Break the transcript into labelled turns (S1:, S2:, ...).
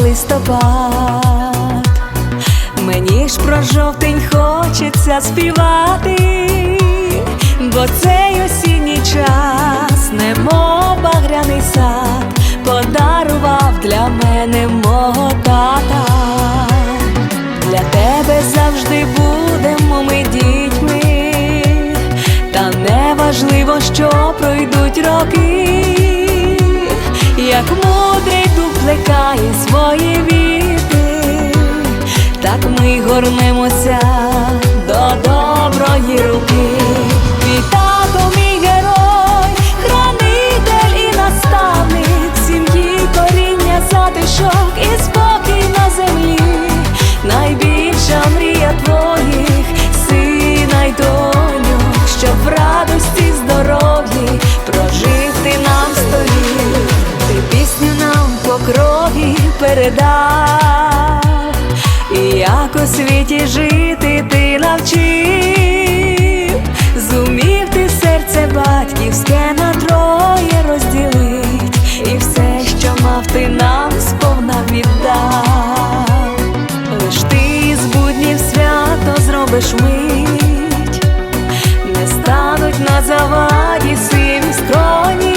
S1: листопад. Мені ж про жовтень хочеться співати, бо цей осінній час, немов багряний сад, подарував для мене мого тата. Для тебе завжди будемо ми дітьми, та неважливо, що пройдуть роки, плекає свої віти, так ми горнемося до доброї руки. Тато, мій герой, хранитель і наставник, сім'ї коріння затишок по крові передав, і як у світі жити ти навчив, зумів ти серце батьківське на троє розділить, і все, що мав ти нам сповна віддав, лиш ти з буднів свято зробиш мить, не стануть на заваді сиві скроні.